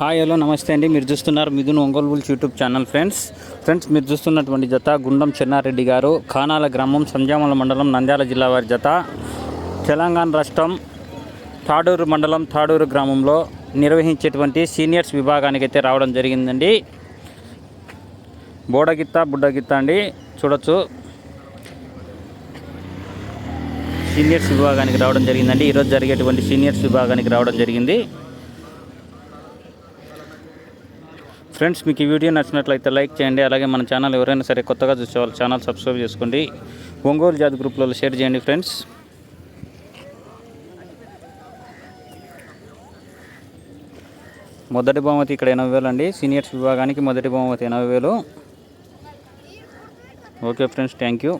Hi hello నమస్తే అండి. మీరు చూస్తున్నారు Mithun Ongole bulls YouTube channel friends. Friends మీరు చూస్తున్నటువంటి జత గుండం చెన్నారెడ్డి గారు ఖానాల గ్రామం సంజామల మండలం నంద్యాల జిల్లా వారి జత. తెలంగాణ రాష్ట్రం తాడూరు మండలం తాడూరు గ్రామంలో నిర్వహించేటువంటి సీనియర్స్ విభాగానికి అయితే రావడం జరిగిందండి. బోడగిత్త బుడ్డగిత్త అండి చూడొచ్చు. సీనియర్స్ విభాగానికి రావడం జరిగిందండి. ఈరోజు జరిగేటువంటి సీనియర్స్ విభాగానికి రావడం జరిగింది. ఫ్రెండ్స్ మీకు ఈ వీడియో నచ్చినట్లయితే లైక్ చేయండి. అలాగే మన ఛానల్ ఎవరైనా సరే కొత్తగా చూసే వాళ్ళు ఛానల్ సబ్స్క్రైబ్ చేసుకోండి. ఒంగోలు జాతి గ్రూప్లలో షేర్ చేయండి ఫ్రెండ్స్. మొదటి బహుమతి ఇక్కడ ఎనభై వేలు అండి. సీనియర్స్ విభాగానికి మొదటి బహుమతి ఎనభై వేలు. Okay friends thank you.